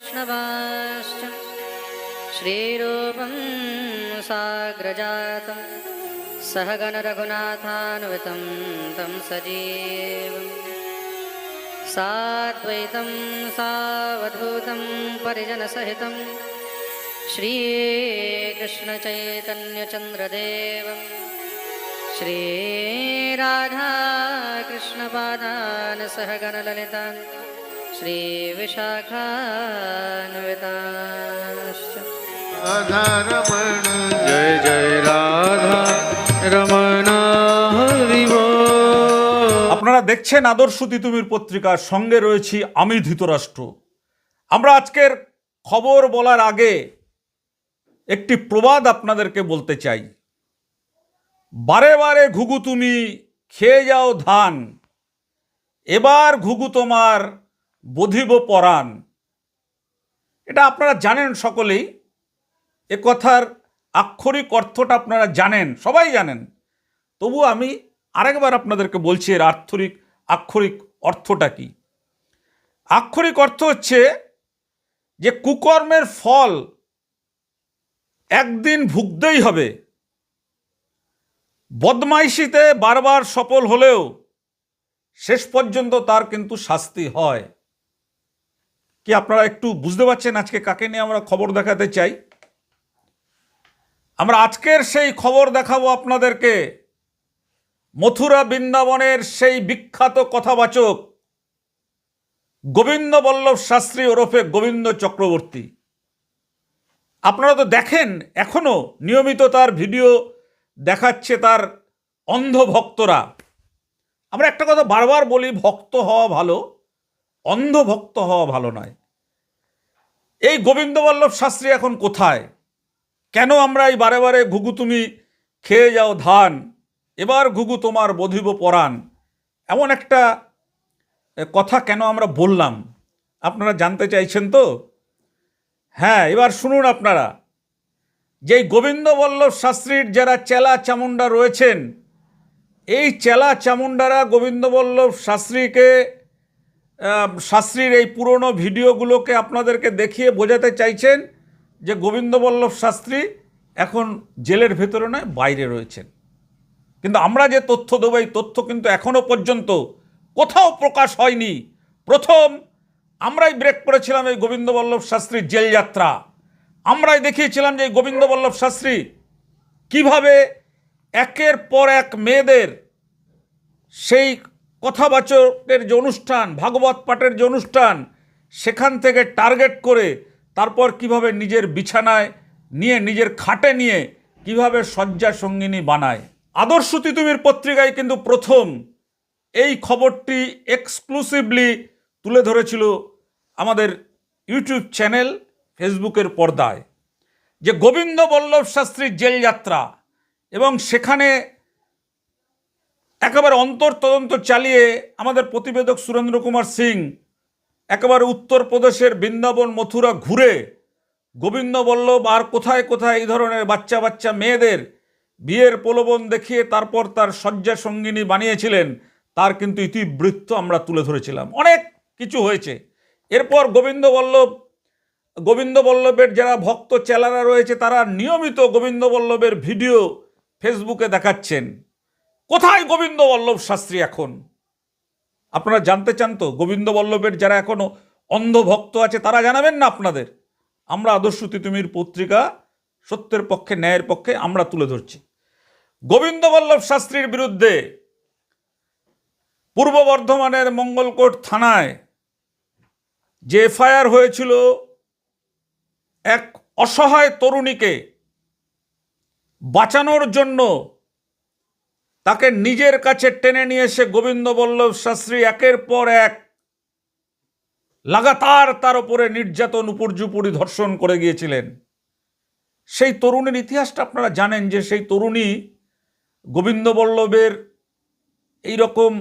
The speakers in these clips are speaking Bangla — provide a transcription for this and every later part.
वैष्णवाश्च श्रीरूपं साग्रजातं सहगणरघुनाथान्वितं तं सजीवम् साद्वैतं सावधूतं परिजनसहितं श्रीकृष्णचैतन्यचन्द्रदेवं श्रीराधाकृष्णपादान् सहगणललितान् श्रीविशाखान्विताश्च রাধারমণ জয় জয় রাধা রমণ হরি আপনারা দেখছেন আদর্শ তিতুমির পত্রিকার সঙ্গে রয়েছি আমি ধৃতরাষ্ট্র আমরা আজকের খবর বলার আগে একটি প্রবাদ আপনাদেরকে বলতে চাই বারে বারে ঘুঘু তুমি খেয়ে যাও ধান এবার ঘুঘু তোমার বধিব পরাণ। এটা আপনারা জানেন সকলেই। এ কথার আক্ষরিক অর্থটা আপনারা জানেন, সবাই জানেন। তবু আমি আরেকবার আপনাদেরকে বলছি এর আর্থরিক, আক্ষরিক অর্থটা কি? আক্ষরিক অর্থ হচ্ছে যে কুকর্মের ফল একদিন ভুগতেই হবে। বদমাইশিতে বারবার সফল হলেও শেষ পর্যন্ত তার কিন্তু শাস্তি হয়। কি আপনারা একটু বুঝতে পারছেন আজকে কাকে নিয়ে আমরা খবর দেখাতে চাই? আমরা আজকের সেই খবর দেখাবো আপনাদেরকে। মথুরা বৃন্দাবনের সেই বিখ্যাত কথাবাচক গোবিন্দ বল্লভ শাস্ত্রী ওরফে গোবিন্দ চক্রবর্তী। আপনারা তো দেখেন, এখনও নিয়মিত তার ভিডিও দেখাচ্ছে তার অন্ধ ভক্তরা আমরা একটা কথা বারবার বলি, ভক্ত হওয়া ভালো। অন্ধ ভক্ত হওয়া ভালো নয়। এই গোবিন্দ বল্লভ শাস্ত্রী এখন কোথায়? কেন আমরা এই বারে বারে ঘুঘু তুমি খেয়ে যাও ধান? এবার ঘুঘু তোমার বধিব পরাণ। এমন একটা কথা কেন আমরা বললাম? আপনারা জানতে চাইছেন তো? হ্যাঁ এবার শুনুন আপনারা। যেই গোবিন্দ বল্লভ শাস্ত্রীর যারা চেলা চামুন্ডা রয়েছেন, এই চেলা চামুন্ডারা গোবিন্দ বল্লভ শাস্ত্রীকে শাস্ত্রীর এই পুরনো ভিডিওগুলোকে আপনাদেরকে দেখিয়ে বোঝাতে চাইছেন যে গোবিন্দবল্লভ শাস্ত্রী এখন জেলের ভেতরে নয়, বাইরে রয়েছেন। কিন্তু আমরা যে তথ্য দেবো, এই তথ্য কিন্তু এখনও পর্যন্ত কোথাও প্রকাশ হয়নি। প্রথম, আমরাই ব্রেক করেছিলাম এই গোবিন্দবল্লভ শাস্ত্রীর জেল যাত্রা। আমরাই দেখিয়েছিলাম যে এই গোবিন্দবল্লভ শাস্ত্রী কীভাবে একের পর এক মেয়েদের সেই কথাবাচকের যে অনুষ্ঠান, ভাগবত পাঠের যে অনুষ্ঠান, সেখান থেকে টার্গেট করে তারপর কীভাবে নিজের বিছানায় নিয়ে, নিজের খাটে নিয়ে কীভাবে শয্যা সঙ্গিনী বানায়। আদর্শ তিতুমির পত্রিকায় কিন্তু প্রথম এই খবরটি এক্সক্লুসিভলি তুলে ধরেছিল আমাদের ইউটিউব চ্যানেল ফেসবুকের পর্দায়। যে গোবিন্দ বল্লভ শাস্ত্রীর জেল যাত্রা এবং সেখানে একেবারে অন্তর তদন্ত চালিয়ে আমাদের প্রতিবেদক সুরেন্দ্র কুমার সিং একেবারে উত্তরপ্রদেশের বৃন্দাবন, মথুরা ঘুরে গোবিন্দ বল্লভ আর কোথায় কোথায় এই ধরনের বাচ্চা বাচ্চা মেয়েদের বিয়ের প্রলোভন দেখিয়ে তারপর তার শয্যা সঙ্গিনী বানিয়েছিলেন, তার কিন্তু ইতিবৃত্ত আমরা তুলে ধরেছিলাম। অনেক কিছু হয়েছে। এরপর গোবিন্দ বল্লভ গোবিন্দ বল্লভের যারা ভক্ত চেলারা রয়েছে, তারা নিয়মিত গোবিন্দ বল্লভের ভিডিও ফেসবুকে দেখাচ্ছেন। কোথায় গোবিন্দ বল্লভ শাস্ত্রী এখন? আপনারা জানতে চান তো গোবিন্দ বল্লভের যারা এখনও অন্ধভক্ত আছে, তারা জানাবেন না আপনাদের? আমরা আদর্শ তিতুমির পত্রিকা সত্যের পক্ষে, ন্যায়ের পক্ষে আমরা তুলে ধরছি। গোবিন্দ বল্লভ শাস্ত্রীর বিরুদ্ধে পূর্ব বর্ধমানের মঙ্গলকোট থানায় যে এফআইআর হয়েছিল, এক অসহায় তরুণীকে বাঁচানোর জন্য তাকে নিজের কাছে টেনে নিয়ে এসে গোবিন্দ বল্লভ শাস্ত্রী একের পর এক লাগাতার তার উপরে নির্যাতন উপর্যুপুরি ধর্ষণ করে গিয়েছিলেন। সেই তরুণীর ইতিহাসটা আপনারা জানেন যে সেই তরুণী গোবিন্দ বল্লভের এইরকম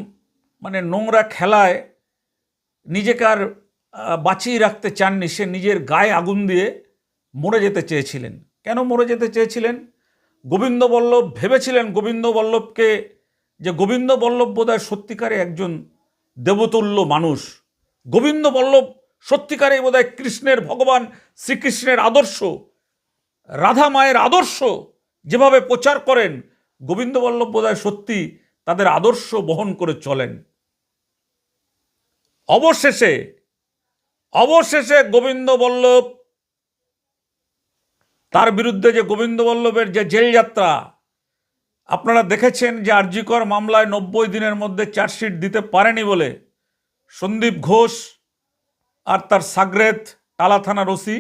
মানে নোংরা খেলায় নিজেকে আর বাঁচিয়ে রাখতে চাননি। সে নিজের গায়ে আগুন দিয়ে মরে যেতে চেয়েছিলেন। কেন মরে যেতে চেয়েছিলেন? গোবিন্দ বল্লভ ভেবেছিলেন গোবিন্দ বল্লভকে যে গোবিন্দ বল্লভ বোধহয় সত্যিকারে একজন দেবতুল্য মানুষ। গোবিন্দ বল্লভ সত্যিকারেই বোধহয় কৃষ্ণের ভগবান, শ্রীকৃষ্ণের আদর্শ, রাধা মায়ের আদর্শ যেভাবে প্রচার করেন গোবিন্দ বল্লভ বোধহয় সত্যি তাদের আদর্শ বহন করে চলেন। অবশেষে অবশেষে গোবিন্দ বল্লভ তার বিরুদ্ধে যে গোবিন্দ বল্লভের যে জেল যাত্রা, আপনারা দেখেছেন যে আরজিকর মামলায় নব্বই দিনের মধ্যে চার্জশিট দিতে পারেনি বলে সন্দীপ ঘোষ আর তার সাগরেত টালা থানার ওসি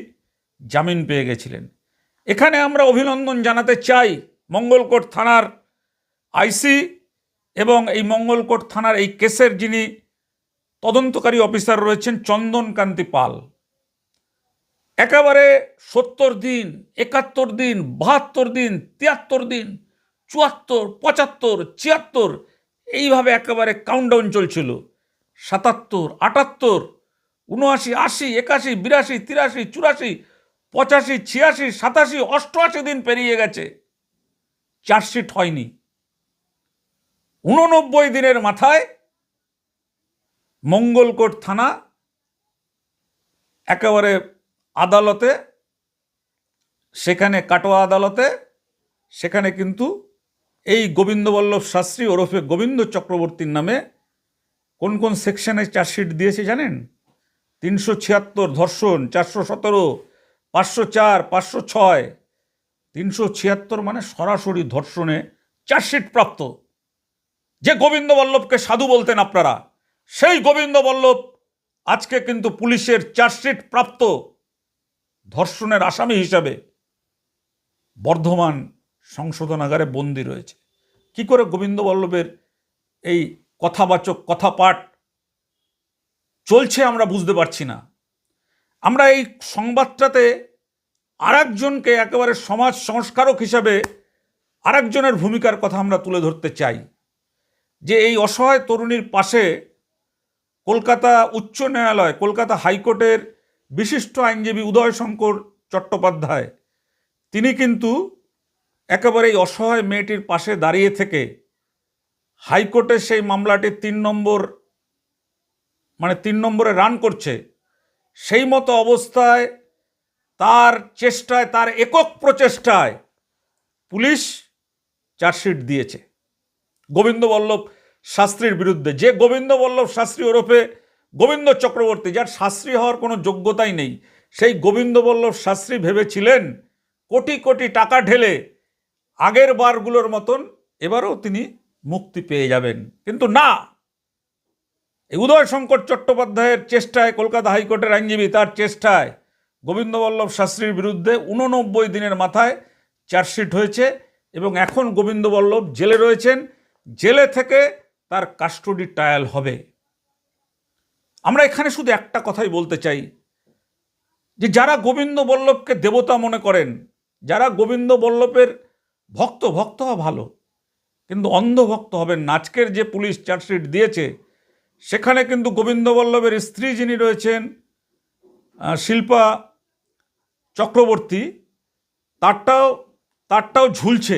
জামিন পেয়ে গেছিলেন। এখানে আমরা অভিনন্দন জানাতে চাই মঙ্গলকোট থানার আইসি এবং এই মঙ্গলকোট থানার এই কেসের যিনি তদন্তকারী অফিসার রয়েছেন চন্দনকান্তি পাল। একেবারে সত্তর দিন, একাত্তর দিন, বাহাত্তর দিন, তিয়াত্তর দিন, চুয়াত্তর, পঁচাত্তর, ছিয়াত্তর, এইভাবে একেবারে কাউন্টডাউন চলছিল। সাতাত্তর, আটাত্তর উনআশি আশি, একাশি, বিরাশি, তিরাশি, চুরাশি, পঁচাশি, ছিয়াশি, সাতাশি, অষ্টআশি দিন পেরিয়ে গেছে। চার্জশিট হয়নি। উননব্বই দিনের মাথায় মঙ্গলকোট থানা একেবারে আদালতে, সেখানে কাটোয়া আদালতে, সেখানে কিন্তু এই গোবিন্দবল্লভ শাস্ত্রী ওরফে গোবিন্দ চক্রবর্তীর নামে কোন কোন সেকশনে চার্জশিট দিয়েছে জানেন? তিনশো ছিয়াত্তর ধর্ষণ, চারশো সতেরো, পাঁচশো চার, পাঁচশো ছয়। তিনশো ছিয়াত্তর মানে সরাসরি ধর্ষণে চার্জশিট প্রাপ্ত। যে গোবিন্দ বল্লভকে সাধু বলতেন আপনারা, সেই গোবিন্দ বল্লভ আজকে কিন্তু পুলিশের চার্জশিট প্রাপ্ত। ধর্ষণের আসামি হিসাবে বর্ধমান সংশোধনাগারে বন্দি রয়েছে। কি করে গোবিন্দ বল্লভের এই কথাবাচক কথাপাঠ চলছে আমরা বুঝতে পারছি না। আমরা এই সংবাদটাতে আরেকজনকে একেবারে সমাজ সংস্কারক হিসাবে আরেকজনের ভূমিকার কথা আমরা তুলে ধরতে চাই। যে এই অসহায় তরুণীর পাশে কলকাতা উচ্চ ন্যায়ালয়, কলকাতা হাইকোর্টের বিশিষ্ট আইনজীবী উদয়শঙ্কর চট্টোপাধ্যায়, তিনি কিন্তু একেবারে এই অসহায় মেয়েটির পাশে দাঁড়িয়ে থেকে হাইকোর্টের সেই মামলাটির তিন নম্বর মানে তিন নম্বরে রান করছে। সেই মতো অবস্থায় তার চেষ্টায়, তার একক প্রচেষ্টায় পুলিশ চার্জশিট দিয়েছে। গোবিন্দ বল্লভ শাস্ত্রীর বিরুদ্ধে। যে গোবিন্দ বল্লভ শাস্ত্রী ওরফে গোবিন্দ চক্রবর্তী, যার শাস্ত্রী হওয়ার কোনো যোগ্যতাই নেই, সেই গোবিন্দবল্লভ শাস্ত্রী ভেবেছিলেন কোটি কোটি টাকা ঢেলে আগের বারগুলোর মতন এবারও তিনি মুক্তি পেয়ে যাবেন। কিন্তু না! এই উদয়শঙ্কর চট্টোপাধ্যায়ের চেষ্টায় কলকাতা হাইকোর্টের আইনজীবী, তার চেষ্টায় গোবিন্দবল্লভ শাস্ত্রীর বিরুদ্ধে উননব্বই দিনের মাথায় চার্জশিট হয়েছে এবং এখন গোবিন্দবল্লভ জেলে রয়েছেন। জেলে থেকে তার কাস্টডি ট্রায়াল হবে। আমরা এখানে শুধু একটা কথাই বলতে চাই, যে যারা গোবিন্দ বল্লভকে দেবতা মনে করেন, যারা গোবিন্দ বল্লভের ভক্ত ভক্ত হওয়া ভালো, কিন্তু অন্ধভক্ত হবেন না। আজকের যে পুলিশ চার্জশিট দিয়েছে, সেখানে কিন্তু গোবিন্দ বল্লভের স্ত্রী যিনি রয়েছেন শিল্পা চক্রবর্তী, তারটাও তারটাও ঝুলছে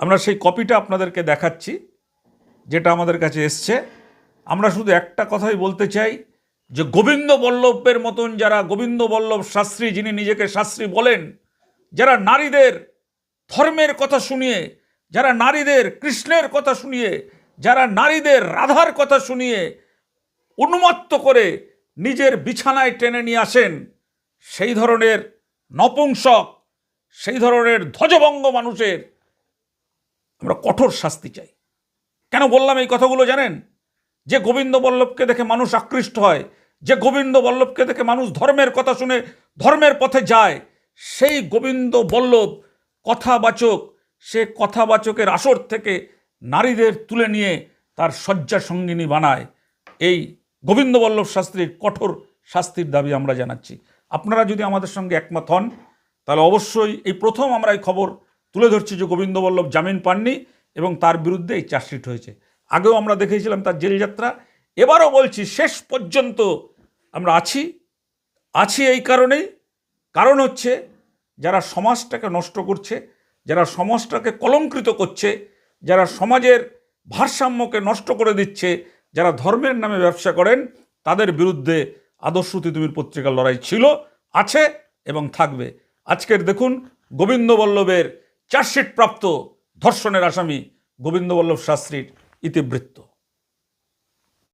আমরা সেই কপিটা আপনাদেরকে দেখাচ্ছি, যেটা আমাদের কাছে এসছে আমরা শুধু একটা কথাই বলতে চাই যে গোবিন্দ বল্লভের মতন যারা গোবিন্দ বল্লভ শাস্ত্রী যিনি নিজেকে শাস্ত্রী বলেন, যারা নারীদের ধর্মের কথা শুনিয়ে, যারা নারীদের কৃষ্ণের কথা শুনিয়ে, যারা নারীদের রাধার কথা শুনিয়ে উন্মত্ত করে নিজের বিছানায় টেনে নিয়ে আসেন, সেই ধরনের নপুংসক, সেই ধরনের ধ্বজভঙ্গ মানুষের আমরা কঠোর শাস্তি চাই। কেন বললাম এই কথাগুলো জানেন? যে গোবিন্দ বল্লভকে দেখে মানুষ আকৃষ্ট হয়, যে গোবিন্দ বল্লভকে দেখে মানুষ ধর্মের কথা শুনে ধর্মের পথে যায়, সেই গোবিন্দ বল্লভ কথাবাচক, সে কথাবাচকের আসর থেকে নারীদের তুলে নিয়ে তার শয্যা সঙ্গিনী বানায়। এই গোবিন্দ বল্লভ শাস্ত্রীর কঠোর শাস্তির দাবি আমরা জানাচ্ছি। আপনারা যদি আমাদের সঙ্গে একমত হন, তাহলে অবশ্যই এই প্রথম আমরা এই খবর তুলে ধরছি যে গোবিন্দ বল্লভ জামিন পাননি এবং তার বিরুদ্ধে এই চার্জশিট হয়েছে। আগেও আমরা দেখেছিলাম তার জেলযাত্রা এবারও বলছি শেষ পর্যন্ত আমরা আছি আছি এই কারণেই। কারণ হচ্ছে যারা সমাজটাকে নষ্ট করছে, যারা সমাজটাকে কলঙ্কৃত করছে, যারা সমাজের ভারসাম্যকে নষ্ট করে দিচ্ছে, যারা ধর্মের নামে ব্যবসা করেন, তাদের বিরুদ্ধে আদর্শ তিতুমির পত্রিকার লড়াই ছিল, আছে এবং থাকবে। আজকের দেখুন গোবিন্দবল্লভের চার্জশিট প্রাপ্ত ধর্ষণের আসামি গোবিন্দবল্লভ শাস্ত্রীর। ইতিবৃত্ত